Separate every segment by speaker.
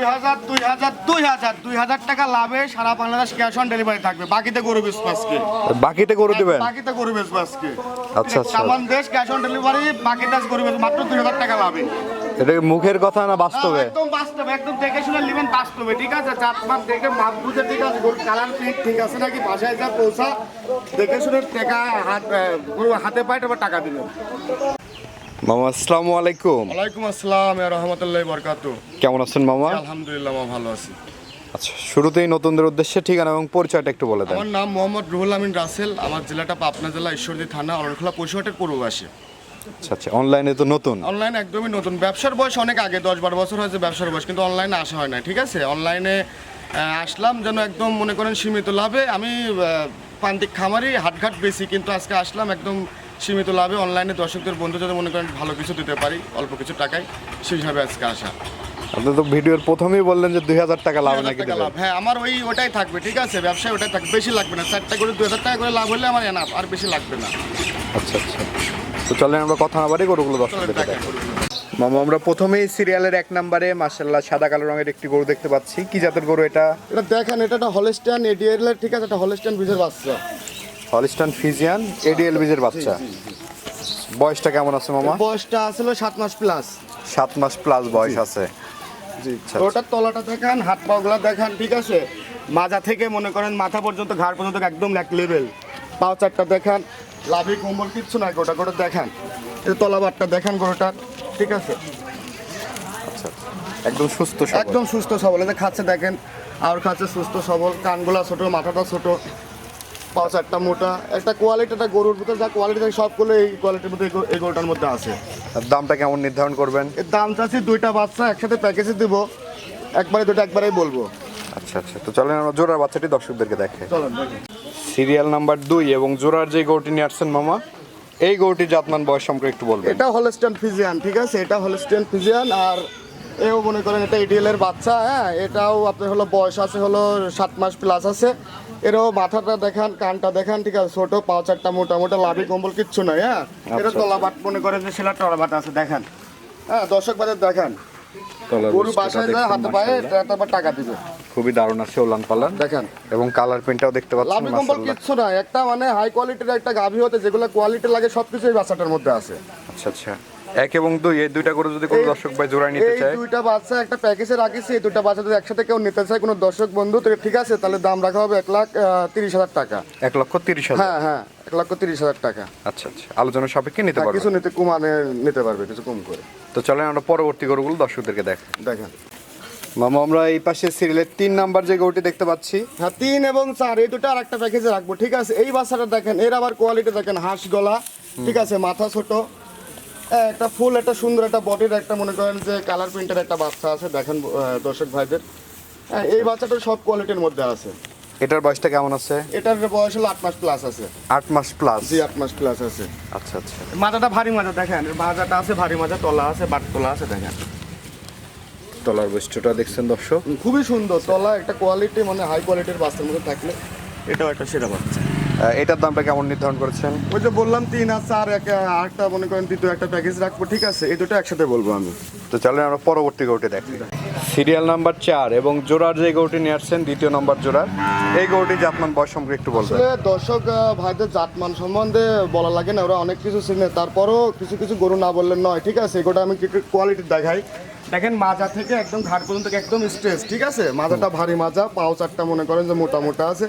Speaker 1: দুই হাজার দুই হাজার দুই হাজার দুই হাজার টাকা লাভে সারা বাংলাদেশ ক্যাশ অন ডেলিভারি থাকবে। বাকিতে গরু বেচবো আজকে।
Speaker 2: বাকিতে করে দিবেন?
Speaker 1: বাকিতে গরু বেচবো আজকে।
Speaker 2: আচ্ছা, আচ্ছা।
Speaker 1: সামান দেশ ক্যাশ অন ডেলিভারি বাকিতে গরু বেচবো। মাত্র দুই হাজার টাকা লাভে।
Speaker 2: এটা মুখের কথা না বাস্তবে?
Speaker 1: একদম বাস্তবে একদম দেখে শুনে নেবেন বাস্তবে ঠিক আছে? চার দেখে মাপ বুঝে ঠিক আছে গরুর কালার প্রিন্ট ঠিক আছে নাকি? বাসায় যা পৌঁছা দেখে শুনে টাকা হাত গরু হাতে পায় তারপর টাকা দিবেন।
Speaker 2: মামা আসসালামু আলাইকুম।
Speaker 1: ওয়ালাইকুম আসসালাম রহমতুল্লাহ বরকাত
Speaker 2: কেমন আছেন মামা?
Speaker 1: আলহামদুলিল্লাহ মা ভালো আছি।
Speaker 2: আচ্ছা শুরুতেই নতুনদের উদ্দেশ্যে ঠিকানা এবং পরিচয়টা একটু বলে দেন।
Speaker 1: আমার নাম মোহাম্মদ রুহুল আমিন রাসেল আমার জেলাটা পাবনা জেলা ঈশ্বরদী থানা অরণখোলা পশুহাটের পূর্ববাসী।
Speaker 2: আচ্ছা আচ্ছা অনলাইনে তো নতুন।
Speaker 1: অনলাইন একদমই নতুন। ব্যবসার বয়স অনেক আগে দশ বারো বছর হয়েছে ব্যবসার বয়স কিন্তু অনলাইনে আসা হয় না ঠিক আছে? অনলাইনে আসলাম যেন একদম মনে করেন সীমিত লাভে। আমি প্রান্তিক খামারি হাটঘাট বেশি কিন্তু আজকে আসলাম একদম সীমিত লাভে অনলাইনে দর্শকদের বন্ধু যাতে মনে করেন ভালো কিছু দিতে পারি অল্প কিছু টাকায় সেই হিসাবে আজকে আসা।
Speaker 2: আপনি তো ভিডিওর প্রথমেই বললেন যে দুই হাজার টাকা লাভ
Speaker 1: 2000
Speaker 2: নাকি
Speaker 1: লাভ। হ্যাঁ আমার ওই ওটাই থাকবে ঠিক আছে? ব্যবসায় ওটাই থাকবে। বেশি লাগবে না। চারটা করে দু হাজার টাকা করে লাভ হলে আমার এনাফ আর বেশি লাগবে না।
Speaker 2: আচ্ছা আচ্ছা। তো চলেন আমরা কথা না বাড়ি গরুগুলো দর্শকদের মামা আমরা প্রথমেই সিরিয়ালের এক নম্বরে মার্শাল্লাহ সাদা কালো রঙের একটি গরু দেখতে পাচ্ছি। কি জাতের গরু এটা?
Speaker 1: এটা দেখেন এটা একটা হলস্টাইন এডিএল ঠিক আছে? একটা হলস্টাইন বীজের বাচ্চা।
Speaker 2: হলিস্টান ফিজিয়ান এডিএল বীজের বাচ্চা। বয়সটা কেমন আছে মামা?
Speaker 1: বয়সটা আসলে সাত মাস প্লাস
Speaker 2: সাত মাস প্লাস বয়স আছে।
Speaker 1: জি।
Speaker 2: আচ্ছা।
Speaker 1: ওটার তলাটা দেখান হাত পাগুলা দেখান ঠিক আছে? মাজা থেকে মনে করেন মাথা পর্যন্ত ঘাড় পর্যন্ত একদম এক লেভেল পাও চারটা দেখান লাভি কোমল কিচ্ছু নাই গোটা গোটা দেখান। তলাবারটা দেখান গোটার ঠিক আছে?
Speaker 2: আচ্ছা একদম সুস্থ
Speaker 1: একদম সুস্থ সবল। এই খাচ্ছে দেখেন আর খাচ্ছে সুস্থ সবল কানগুলা ছোট মাথাটা ছোট। পাও চারটা মোটা একটা কোয়ালিটি একটা গরুর ভিতরে যা কোয়ালিটি থাকে সবগুলো এই কোয়ালিটির মধ্যে এই গরুটার মধ্যে আছে।
Speaker 2: আর দামটা কেমন নির্ধারণ করবেন?
Speaker 1: এর দাম চাচ্ছি দুইটা বাচ্চা একসাথে প্যাকেজে দিব। একবারে দুটো একবারেই বলব।
Speaker 2: আচ্ছা আচ্ছা। তো চলেন আমরা জোড়ার বাচ্চাটি দর্শকদেরকে দেখে।
Speaker 1: চলেন
Speaker 2: সিরিয়াল নাম্বার দুই এবং জোড়ার যে গরুটি নিয়ে আসছেন মামা এই গরুটি জাতমান বয়স সম্পর্কে একটু বলবেন।
Speaker 1: এটা হলস্টেন ফিজিয়ান ঠিক আছে? এটা হলস্টেন ফিজিয়ান আর এও মনে করেন এটা ইডিএল এর বাচ্চা হ্যাঁ? এটাও আপনার হলো বয়স আছে হলো সাত মাস প্লাস আছে। এরও মাথাটা দেখান কানটা দেখান ঠিক আছে? ছোট পাও চারটা মোটা মোটা লাভি কম্বল কিচ্ছু নাই হ্যাঁ? এটা
Speaker 2: আচ্ছা।
Speaker 1: তলাবাট মনে করেন যে সেলা তলাবাট আছে দেখান। হ্যাঁ দর্শক বাজার দেখান। গরু
Speaker 2: বস্তুটা
Speaker 1: বাসায় যায় হাতে পায়ে। তারপর টাকা দিবে।
Speaker 2: খুবই দারুণ আছে ওলান পালান।
Speaker 1: দেখেন।
Speaker 2: এবং কালার প্রিন্টটাও দেখতে পাচ্ছেন
Speaker 1: লাভি কম্বল। কিচ্ছু একটা মানে হাই কোয়ালিটির একটা গাভী হতে যেগুলো কোয়ালিটি লাগে সবকিছু এই বাচ্চাটার মধ্যে আছে।
Speaker 2: আচ্ছা আচ্ছা। এক এবং দুই এই দুইটা গরু যদি কোনো দর্শক ভাই জোড়ায় নিতে
Speaker 1: এই
Speaker 2: চায়।
Speaker 1: দুইটা বাচ্চা একটা প্যাকেজে রাখিছি এই দুইটা বাচ্চা যদি একসাথে কেউ নিতে চায় কোনো দর্শক বন্ধু তো ঠিক আছে তাহলে দাম রাখা হবে এক লাখ তিরিশ হাজার টাকা।
Speaker 2: এক লক্ষ তিরিশ হাজার?
Speaker 1: হ্যাঁ হ্যাঁ এক লক্ষ তিরিশ হাজার টাকা।
Speaker 2: আচ্ছা আচ্ছা আলোচনার সাপেক্ষে নিতে
Speaker 1: হ্যাঁ,
Speaker 2: পারবেন
Speaker 1: কিছু নিতে কমানে নিতে পারবে কিছু কম করে।
Speaker 2: তো চলেন আমরা পরবর্তী গরুগুলো দর্শকদেরকে দেখ
Speaker 1: দেখেন।
Speaker 2: মামা আমরা এই পাশে সিরিয়ালের তিন নাম্বার যে গরুটি দেখতে পাচ্ছি।
Speaker 1: হ্যাঁ তিন এবং চার এই দুটো আর একটা প্যাকেজে রাখব ঠিক আছে? এই বাচ্চাটা দেখেন এর আবার কোয়ালিটি দেখেন হাঁস গলা ঠিক আছে মাথা ছোট। একটা ফুল একটা সুন্দর একটা বডির একটা মনে করেন যে কালার প্রিন্টের একটা বাচ্চা আছে দেখেন দর্শক ভাইদের। হ্যাঁ এই বাচ্চাটা সব কোয়ালিটির মধ্যে আছে।
Speaker 2: এটার বয়সটা কেমন আছে?
Speaker 1: এটার বয়স হলো আট মাস প্লাস আছে।
Speaker 2: আট মাস প্লাস
Speaker 1: জি আট মাস প্লাস আছে।
Speaker 2: আচ্ছা আচ্ছা।
Speaker 1: মাজাটা ভারী মাজা দেখেন মাজাটা আছে ভারী মাজা তলা আছে বাট তলা আছে দেখেন।
Speaker 2: তলার বৈশিষ্ট্যটা দেখছেন দর্শক?
Speaker 1: খুবই সুন্দর তলা একটা কোয়ালিটি মানে হাই কোয়ালিটির বাচ্চার মধ্যে থাকলে এটাও একটা সেরা বাচ্চা।
Speaker 2: এটার দামটা কেমন নির্ধারণ করেছেন?
Speaker 1: ওই যে বললাম তিন আর চার এক আরেকটা মনে করেন দ্বিতীয় একটা প্যাকেজ রাখব ঠিক আছে? এই দুটো একসাথে বলব আমি।
Speaker 2: তো চলেন আমরা পরবর্তী গরুটি দেখি। সিরিয়াল নাম্বার চার এবং জোড়ার যে গরুটি নিয়ে আসছেন দ্বিতীয় নম্বর জোড়ার। এই গরুটি জাতমান বয়স সম্পর্কে একটু বলবেন।
Speaker 1: আসলে দর্শক ভাইদের জাতমান সম্বন্ধে বলা লাগে না ওরা অনেক কিছু চিনে তারপরও কিছু কিছু গরু না বললে নয় ঠিক আছে? এগুলো আমি কিছু কোয়ালিটি দেখাই। দেখেন মাজা থেকে একদম ঘাট পর্যন্ত একদম স্ট্রেস ঠিক আছে? মাজাটা ভারী মাজা পাও চারটা মনে করেন যে মোটা মোটা আছে।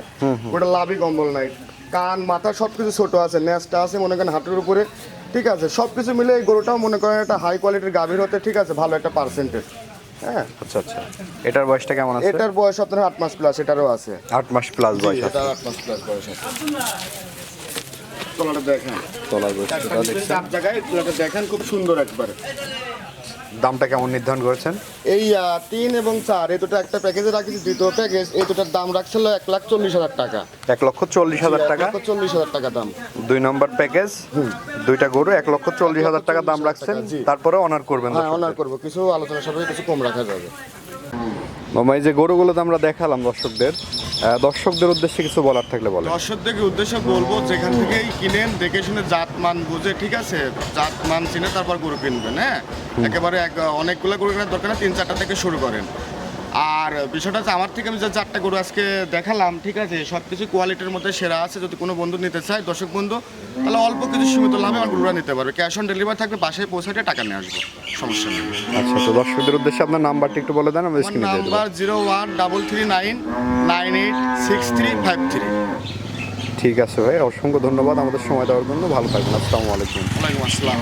Speaker 1: ওটা লাভই কম্বল নাই। কান মাথা সব কিছু ছোটো আছে নেসটা আছে মনে করেন হাঁটুর উপরে ঠিক আছে? সব কিছু মিলে এই গরুটাও মনে করেন একটা হাই কোয়ালিটির গাভীর হতে ঠিক আছে ভালো একটা পার্সেন্টেজ হ্যাঁ?
Speaker 2: আচ্ছা আচ্ছা। এটার বয়সটা কেমন আছে?
Speaker 1: এটার বয়স আপনার আট মাস প্লাস এটারও আছে।
Speaker 2: আট মাস প্লাস বয়স আছে।
Speaker 1: আট মাস প্লাস বয়স আছে। তলাটা দেখেন।
Speaker 2: তলার
Speaker 1: দেখেন খুব সুন্দর একবারে।
Speaker 2: দামটা কেমন নির্ধারণ করেছেন?
Speaker 1: এই তিন এবং চার এই দুটো একটা প্যাকেজে রাখছি দ্বিতীয় প্যাকেজ এই দুটার দাম রাখছিল এক লাখ চল্লিশ হাজার টাকা।
Speaker 2: এক লক্ষ চল্লিশ হাজার টাকা?
Speaker 1: চল্লিশ হাজার টাকা দাম।
Speaker 2: দুই নম্বর প্যাকেজ দুইটা গরু এক লক্ষ চল্লিশ হাজার টাকা দাম রাখছেন। তারপরে অনার করবেন
Speaker 1: হ্যাঁ অনার করব। কিছু আলোচনা সবাই কিছু কম রাখা যাবে।
Speaker 2: মামা এই যে গরুগুলো তো আমরা দেখালাম দর্শকদের দর্শকদের উদ্দেশ্যে কিছু বলার থাকলে বলেন।
Speaker 1: দর্শকদেরকে উদ্দেশ্যে বলব যেখান থেকেই কিনেন দেখে শুনে জাত মান বুঝে ঠিক আছে? জাত মান চিনে তারপর গরু কিনবেন হ্যাঁ? একেবারে এক অনেকগুলো গরু কেনার দরকার তিন চারটা থেকে শুরু করেন। আর বিষয়টা হচ্ছে আমার থেকে আমি যে চারটা গরু আজকে দেখালাম ঠিক আছে সব কিছু কোয়ালিটির মধ্যে সেরা আছে যদি কোনো বন্ধু নিতে চায় দর্শক বন্ধু তাহলে অল্প কিছু সীমিত লাভে আমার গরুরা নিতে পারবে। ক্যাশ অন ডেলিভারি থাকবে বাসায় পৌঁছাতে টাকা নিয়ে আসব সমস্যা নেই।
Speaker 2: আচ্ছা তো দর্শকদের উদ্দেশ্যে আপনার নাম্বারটি একটু বলে দেন আমি স্ক্রিনে
Speaker 1: number zero one double three nine nine eight six three five three
Speaker 2: ঠিক আছে ভাই অসংখ্য ধন্যবাদ আমাদের সময় দেওয়ার জন্য ভালো থাকবেন আসসালামু আলাইকুম।
Speaker 1: ওয়ালাইকুম আসসালাম।